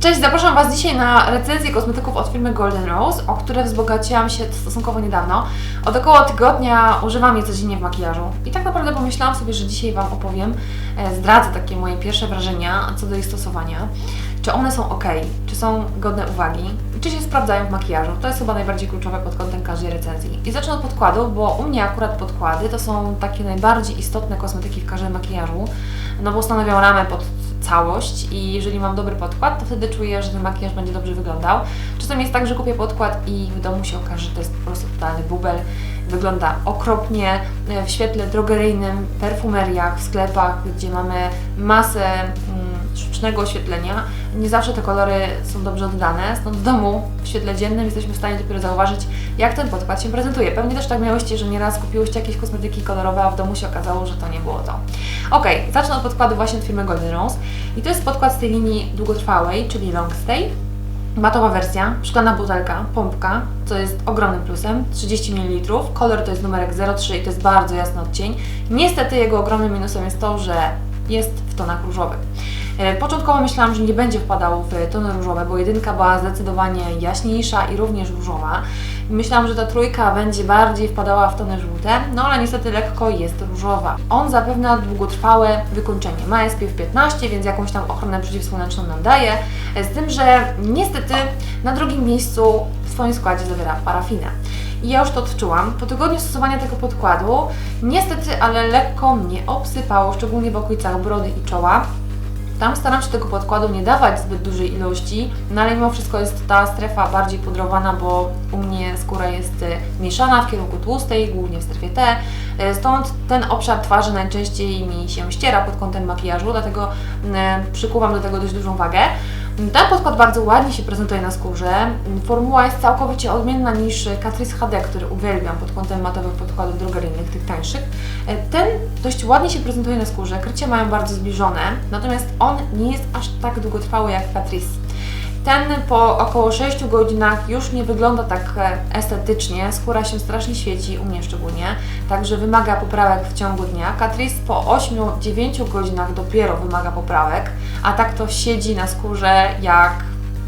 Cześć, zapraszam Was dzisiaj na recenzję kosmetyków od firmy Golden Rose, o które wzbogaciłam się stosunkowo niedawno. Od około tygodnia używam je codziennie w makijażu. I tak naprawdę pomyślałam sobie, że dzisiaj Wam opowiem, e, zdradzę takie moje pierwsze wrażenia co do ich stosowania. Czy one są ok, czy są godne uwagi, czy się sprawdzają w makijażu. To jest chyba najbardziej kluczowe pod kątem każdej recenzji. I zacznę od podkładów, bo u mnie akurat podkłady to są takie najbardziej istotne kosmetyki w każdym makijażu, no bo stanowią ramę pod całość i jeżeli mam dobry podkład, to wtedy czuję, że ten makijaż będzie dobrze wyglądał. Czasem jest tak, że kupię podkład i w domu się okaże, że to jest po prostu totalny bubel. Wygląda okropnie w świetle drogeryjnym, perfumeriach, w sklepach, gdzie mamy masę mm, sztucznego oświetlenia. Nie zawsze te kolory są dobrze oddane, stąd w domu w świetle dziennym jesteśmy w stanie dopiero zauważyć, jak ten podkład się prezentuje. Pewnie też tak miałyście, że nieraz kupiłyście jakieś kosmetyki kolorowe, a w domu się okazało, że to nie było to. Ok, zacznę od podkładu właśnie od firmy Golden Rose. I to jest podkład z tej linii długotrwałej, czyli long stay. Matowa wersja, szklana butelka, pompka, co jest ogromnym plusem, 30 ml. Kolor to jest numerek 03 i to jest bardzo jasny odcień. Niestety jego ogromnym minusem jest to, że jest w tonach różowych. E, Początkowo myślałam, że nie będzie wpadał w tony różowe, bo jedynka była zdecydowanie jaśniejsza i również różowa. Myślałam, że ta trójka będzie bardziej wpadała w tony żółte, no ale niestety lekko jest różowa. On zapewnia długotrwałe wykończenie. Ma SPF 15, więc jakąś tam ochronę przeciwsłoneczną nam daje. E, Z tym, że niestety na drugim miejscu w swoim składzie zawiera parafinę. I ja już to odczułam. Po tygodniu stosowania tego podkładu, niestety, ale lekko mnie obsypało, szczególnie w okolicach brody i czoła. Tam staram się tego podkładu nie dawać zbyt dużej ilości, no ale mimo wszystko jest ta strefa bardziej pudrowana, bo u mnie skóra jest e, mieszana w kierunku tłustej, głównie w strefie T. E, Stąd ten obszar twarzy najczęściej mi się ściera pod kątem makijażu, dlatego przykuwam do tego dość dużą wagę. Ten podkład bardzo ładnie się prezentuje na skórze. Formuła jest całkowicie odmienna niż Catrice HD, który uwielbiam pod kątem matowych podkładów drogeryjnych, tych tańszych. E, Ten dość ładnie się prezentuje na skórze, krycie mają bardzo zbliżone, natomiast on nie jest aż tak długotrwały jak Catrice. Ten po około 6 godzinach już nie wygląda tak e, estetycznie, skóra się strasznie świeci, u mnie szczególnie, także wymaga poprawek w ciągu dnia. Catrice po 8-9 godzinach dopiero wymaga poprawek, a tak to siedzi na skórze jak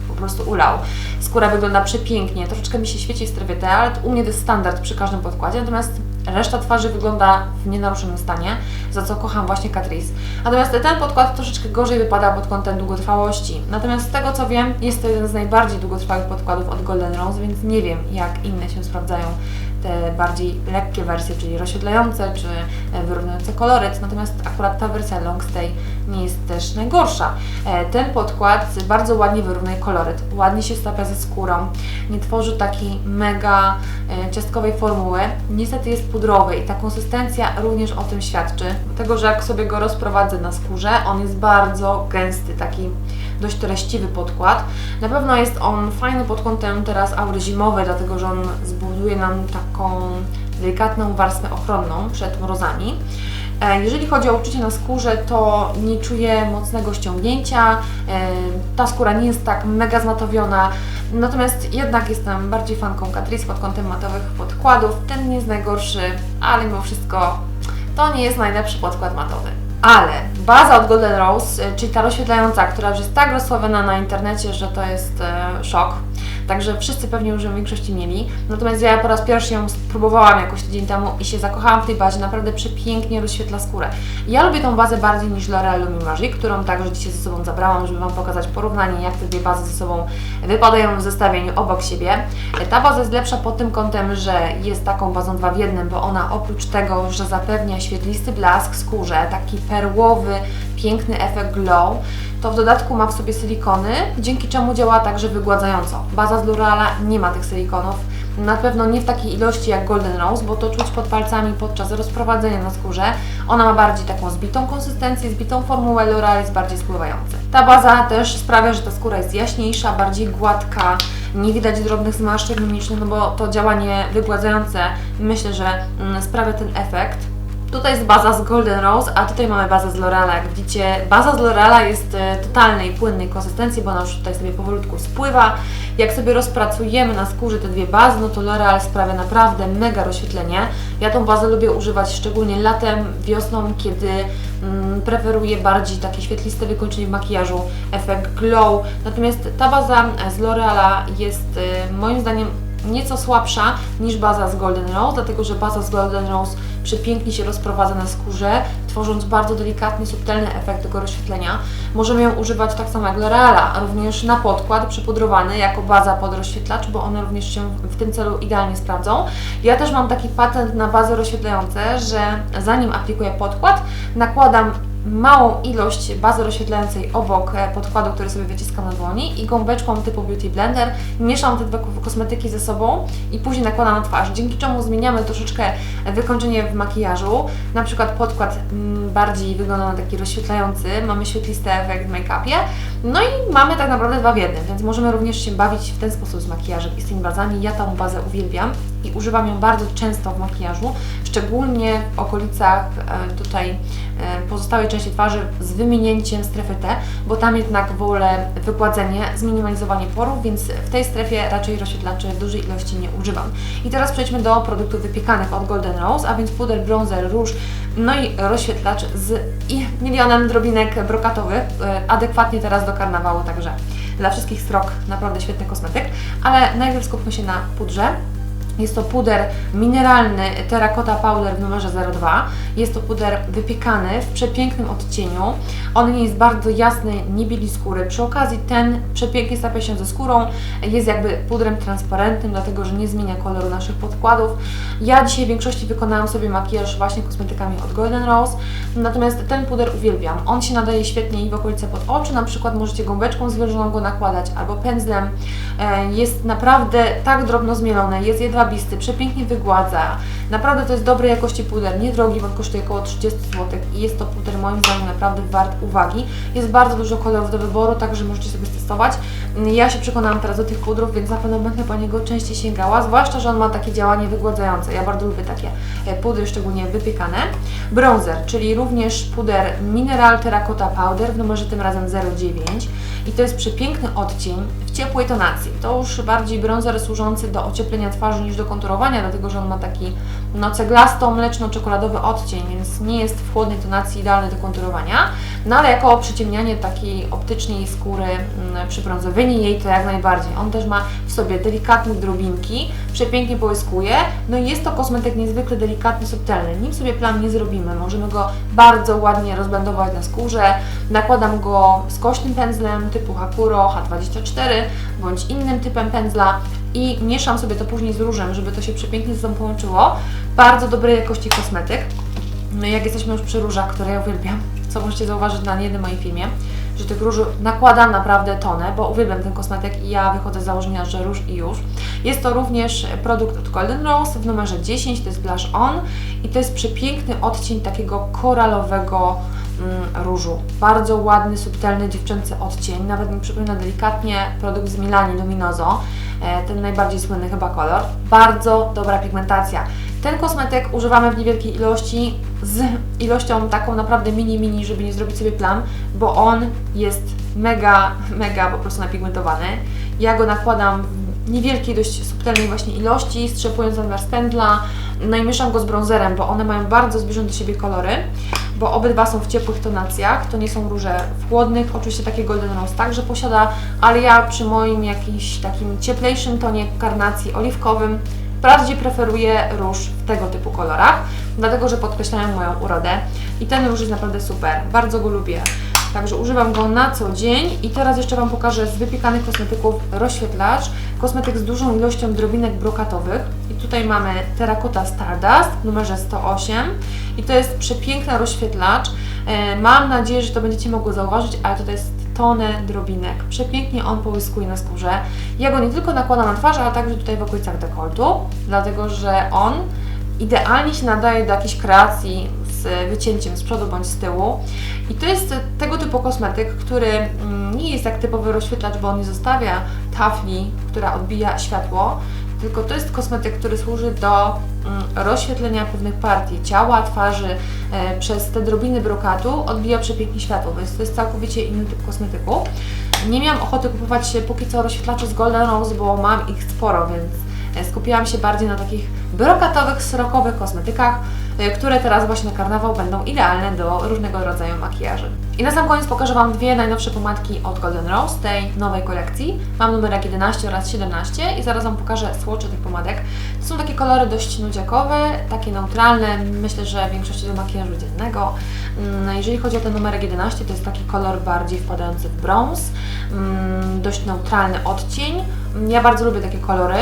po prostu ulał. Skóra wygląda przepięknie, troszeczkę mi się świeci T, ale u mnie to jest standard przy każdym podkładzie, natomiast reszta twarzy wygląda w nienaruszonym stanie, za co kocham właśnie Catrice. Natomiast ten podkład troszeczkę gorzej wypada pod kątem długotrwałości. Natomiast z tego co wiem, jest to jeden z najbardziej długotrwałych podkładów od Golden Rose, więc nie wiem jak inne się sprawdzają te bardziej lekkie wersje, czyli rozświetlające czy e, wyrównujące koloryt. Natomiast akurat ta wersja Long Stay nie jest też najgorsza. E, Ten podkład bardzo ładnie wyrównuje koloryt, ładnie się stapia ze skórą, nie tworzy takiej mega e, ciastkowej formuły. Niestety jest pudrowy i ta konsystencja również o tym świadczy. Dlatego, że jak sobie go rozprowadzę na skórze, on jest bardzo gęsty, taki dość treściwy podkład. Na pewno jest on fajny pod kątem teraz aury zimowej, dlatego że on zbuduje nam taką delikatną warstwę ochronną przed mrozami. E, Jeżeli chodzi o uczucie na skórze, to nie czuję mocnego ściągnięcia, e, ta skóra nie jest tak mega zmatowiona, natomiast jednak jestem bardziej fanką Catrice pod kątem matowych podkładów. Ten nie jest najgorszy, ale mimo wszystko to nie jest najlepszy podkład matowy. Ale baza od Golden Rose, e, czyli ta rozświetlająca, która już jest tak rozsławiona na internecie, że to jest szok. Także wszyscy pewnie już ją w większości mieli. Natomiast ja po raz pierwszy ją spróbowałam jakoś tydzień temu i się zakochałam w tej bazie. Naprawdę przepięknie rozświetla skórę. Ja lubię tą bazę bardziej niż L'Oreal Lumi którą także dzisiaj ze sobą zabrałam, żeby Wam pokazać porównanie, jak te dwie bazy ze sobą wypadają w zestawieniu obok siebie. Ta baza jest lepsza pod tym kątem, że jest taką bazą dwa w jednym, bo ona oprócz tego, że zapewnia świetlisty blask skórze, taki perłowy, piękny efekt glow, to w dodatku ma w sobie silikony, dzięki czemu działa także wygładzająco. Baza z L'Oreala nie ma tych silikonów, na pewno nie w takiej ilości jak Golden Rose, bo to czuć pod palcami podczas rozprowadzenia na skórze. Ona ma bardziej taką zbitą konsystencję, zbitą formułę, L'Oreal jest bardziej spływający. Ta baza też sprawia, że ta skóra jest jaśniejsza, bardziej gładka, nie widać drobnych zmarszczek mimicznych, no bo to działanie wygładzające myślę, że mm, sprawia ten efekt. Tutaj jest baza z Golden Rose, a tutaj mamy bazę z L'Oreala. Jak widzicie, baza z L'Oreala jest e, totalnej, płynnej konsystencji, bo ona już tutaj sobie powolutku spływa. Jak sobie rozpracujemy na skórze te dwie bazy, no to L'Oreal sprawia naprawdę mega rozświetlenie. Ja tą bazę lubię używać szczególnie latem, wiosną, kiedy mm, preferuję bardziej takie świetliste wykończenie w makijażu, efekt glow. Natomiast ta baza z L'Oreala jest e, moim zdaniem nieco słabsza niż baza z Golden Rose, dlatego że baza z Golden Rose przepięknie się rozprowadza na skórze, tworząc bardzo delikatny, subtelny efekt tego rozświetlenia. Możemy ją używać tak samo jak L'Oreala, również na podkład przypudrowany jako baza pod rozświetlacz, bo one również się w tym celu idealnie sprawdzą. Ja też mam taki patent na bazy rozświetlające, że zanim aplikuję podkład, nakładam małą ilość bazy rozświetlającej obok e, podkładu, który sobie wyciskam na dłoni i gąbeczką typu Beauty Blender mieszam te dwa kosmetyki ze sobą i później nakładam na twarz, dzięki czemu zmieniamy troszeczkę wykończenie w makijażu. Na przykład podkład mm, bardziej wygląda na taki rozświetlający, mamy świetlisty efekt w make-upie, no i mamy tak naprawdę dwa w jednym, więc możemy również się bawić w ten sposób z makijażem i z tymi bazami. Ja tą bazę uwielbiam i używam ją bardzo często w makijażu, szczególnie w okolicach e, tutaj e, pozostałej części twarzy z wyminięciem strefy T, bo tam jednak wolę wygładzenie, zminimalizowanie porów, więc w tej strefie raczej rozświetlaczy dużej ilości nie używam. I teraz przejdźmy do produktów wypiekanych od Golden Rose, a więc puder, bronzer, róż, no i rozświetlacz z milionem drobinek brokatowych, e, adekwatnie teraz do karnawału, także dla wszystkich strok naprawdę świetny kosmetyk, ale najpierw skupmy się na pudrze. Jest to puder mineralny Terracotta Powder w numerze 02. Jest to puder wypiekany w przepięknym odcieniu. On nie jest bardzo jasny, nie bieli skóry. Przy okazji ten przepięknie stapia się ze skórą. Jest jakby pudrem transparentnym, dlatego że nie zmienia koloru naszych podkładów. Ja dzisiaj w większości wykonałam sobie makijaż właśnie kosmetykami od Golden Rose. Natomiast ten puder uwielbiam. On się nadaje świetnie i w okolice pod oczy. Na przykład możecie gąbeczką zwilżoną go nakładać albo pędzlem. E, jest naprawdę tak drobno zmielony, jest jedwabny jedwabisty, przepięknie wygładza. Naprawdę to jest dobrej jakości puder, niedrogi, bo kosztuje około 30 zł i jest to puder moim zdaniem naprawdę wart uwagi. Jest bardzo dużo kolorów do wyboru, także możecie sobie testować. Ja się przekonałam teraz do tych pudrów, więc na pewno będę po niego częściej sięgała, zwłaszcza, że on ma takie działanie wygładzające. Ja bardzo lubię takie e, pudry, szczególnie wypiekane. Bronzer, czyli również puder Mineral Terracotta Powder w numerze tym razem 09 i to jest przepiękny odcień w ciepłej tonacji. To już bardziej bronzer służący do ocieplenia twarzy niż do konturowania, dlatego że on ma taki no, ceglasto-mleczno-czekoladowy odcień, więc nie jest w chłodnej tonacji idealny do konturowania, no ale jako przyciemnianie takiej optycznej skóry mm, przy brązowieniu jej to jak najbardziej. On też ma w sobie delikatne drobinki, przepięknie połyskuje, no i jest to kosmetyk niezwykle delikatny, subtelny. Nim sobie plan nie zrobimy, możemy go bardzo ładnie rozblendować na skórze, nakładam go skośnym pędzlem typu Hakuro H24 bądź innym typem pędzla i mieszam sobie to później z różem, żeby to się przepięknie ze sobą połączyło. Bardzo dobrej jakości kosmetyk. No jak jesteśmy już przy różach, które ja uwielbiam, co możecie zauważyć na jednym moim filmie, że tych róży nakładam naprawdę tonę, bo uwielbiam ten kosmetyk i ja wychodzę z założenia, że róż i już. Jest to również produkt od Golden Rose w numerze 10, to jest Blush On i to jest przepiękny odcień takiego koralowego mm, różu. Bardzo ładny, subtelny, dziewczęcy odcień, nawet mi przypomina delikatnie produkt z Milani Luminoso, ten najbardziej słynny chyba kolor. Bardzo dobra pigmentacja. Ten kosmetyk używamy w niewielkiej ilości, z ilością taką naprawdę mini, mini, żeby nie zrobić sobie plam, bo on jest mega, mega po prostu napigmentowany. Ja go nakładam w niewielkiej, dość subtelnej właśnie ilości, strzepując zamiast pędla, no i mieszam go z bronzerem, bo one mają bardzo zbliżone do siebie kolory, bo obydwa są w ciepłych tonacjach, to nie są róże w chłodnych, oczywiście takie Golden Rose także posiada, ale ja przy moim jakimś takim cieplejszym tonie karnacji oliwkowym bardziej preferuję róż w tego typu kolorach, dlatego że podkreślają moją urodę i ten róż jest naprawdę super, bardzo go lubię. Także używam go na co dzień i teraz jeszcze Wam pokażę z wypiekanych kosmetyków rozświetlacz. Kosmetyk z dużą ilością drobinek brokatowych. I tutaj mamy Terracotta Stardust w numerze 108 i to jest przepiękny rozświetlacz. E, mam nadzieję, że to będziecie mogły zauważyć, ale to jest tonę drobinek. Przepięknie on połyskuje na skórze. Ja go nie tylko nakładam na twarz, ale także tutaj w okolicach dekoltu, dlatego że on idealnie się nadaje do jakiejś kreacji z wycięciem z przodu bądź z tyłu. I to jest tego typu kosmetyk, który mm, nie jest jak typowy rozświetlacz, bo on nie zostawia tafli, która odbija światło, tylko to jest kosmetyk, który służy do mm, rozświetlenia pewnych partii ciała, twarzy e, przez te drobiny brokatu odbija przepięknie światło, więc to jest całkowicie inny typ kosmetyku. Nie miałam ochoty kupować póki co rozświetlaczy z Golden Rose, bo mam ich sporo, więc e, skupiłam się bardziej na takich brokatowych, srokowych kosmetykach, e, które teraz właśnie na karnawał będą idealne do różnego rodzaju makijaży. I na sam koniec pokażę Wam dwie najnowsze pomadki od Golden Rose, tej nowej kolekcji. Mam numerek 11 oraz 17 i zaraz Wam pokażę słocze tych pomadek. To są takie kolory dość nudziakowe, takie neutralne, myślę, że w większości do makijażu dziennego. Mm, Jeżeli chodzi o ten numerek 11, to jest taki kolor bardziej wpadający w brąz, mm, dość neutralny odcień. Mm, Ja bardzo lubię takie kolory.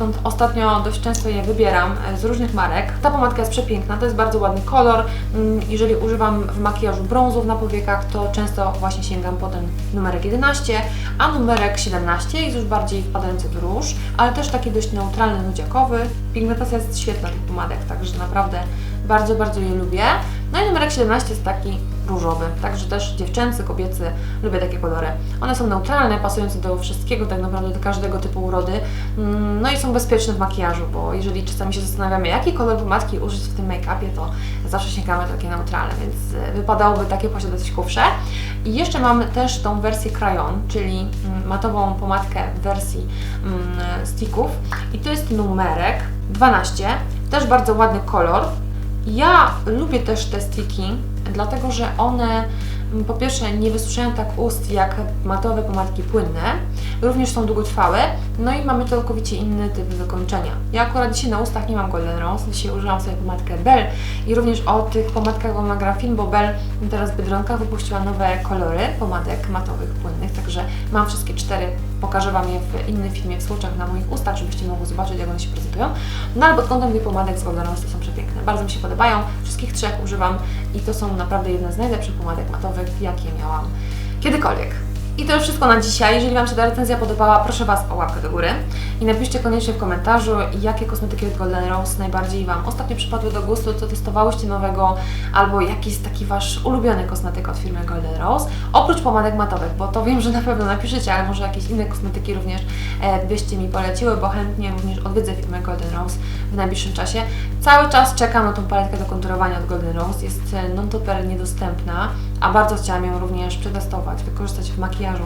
Stąd ostatnio dość często je wybieram e, z różnych marek. Ta pomadka jest przepiękna, to jest bardzo ładny kolor. Mm, Jeżeli używam w makijażu brązów na powiekach, to często właśnie sięgam po ten numerek 11, a numerek 17 jest już bardziej wpadający w róż, ale też taki dość neutralny, nudziakowy. Pigmentacja jest świetna tych pomadek, także naprawdę bardzo, bardzo je lubię. No i numerek 17 jest taki różowy, także też dziewczęcy, kobiecy, lubię takie kolory. One są neutralne, pasujące do wszystkiego, tak naprawdę do każdego typu urody. Mm, No i są bezpieczne w makijażu, bo jeżeli czasami się zastanawiamy, jaki kolor pomadki użyć w tym make-upie, to zawsze sięgamy takie neutralne, więc e, wypadałoby takie posiadać kufrze. I jeszcze mamy też tą wersję Crayon, czyli mm, matową pomadkę w wersji mm, sticków. I to jest numerek 12, też bardzo ładny kolor. Ja lubię też te sticki, dlatego że one po pierwsze nie wysuszają tak ust jak matowe pomadki płynne, również są długotrwałe, no i mamy całkowicie inny typ wykończenia. Ja akurat dzisiaj na ustach nie mam Golden Rose, dzisiaj użyłam sobie pomadkę Bell i również o tych pomadkach Wam nagra film, bo Bell teraz w Biedronkach wypuściła nowe kolory pomadek matowych, płynnych, także mam wszystkie cztery, pokażę Wam je w innym filmie w słuczach na moich ustach, żebyście mogli zobaczyć jak one się prezentują. No ale pod kątem tych pomadek z Golden Rose to są przepiękne, bardzo mi się podobają, wszystkich trzech używam i to są naprawdę jedne z najlepszych pomadek matowych, jakie miałam kiedykolwiek. I to już wszystko na dzisiaj. Jeżeli Wam się ta recenzja podobała, proszę Was o łapkę do góry i napiszcie koniecznie w komentarzu, jakie kosmetyki od Golden Rose najbardziej Wam ostatnio przypadły do gustu, co testowałyście nowego, albo jaki jest taki Wasz ulubiony kosmetyk od firmy Golden Rose, oprócz pomadek matowych, bo to wiem, że na pewno napiszecie, ale może jakieś inne kosmetyki również e, byście mi poleciły, bo chętnie również odwiedzę firmę Golden Rose w najbliższym czasie. Cały czas czekam na tą paletkę do konturowania od Golden Rose, jest e, non-topper niedostępna, a bardzo chciałam ją również przetestować, wykorzystać w makijażu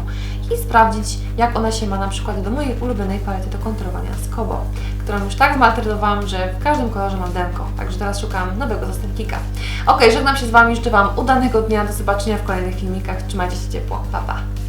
i sprawdzić, jak ona się ma na przykład do mojej ulubionej palety do konturowania z Kobo, którą już tak zmaltretowałam, że w każdym kolorze mam demko, także teraz szukam nowego zastępnika. Ok, żegnam się z Wami, życzę Wam udanego dnia, do zobaczenia w kolejnych filmikach, trzymajcie się ciepło, pa pa!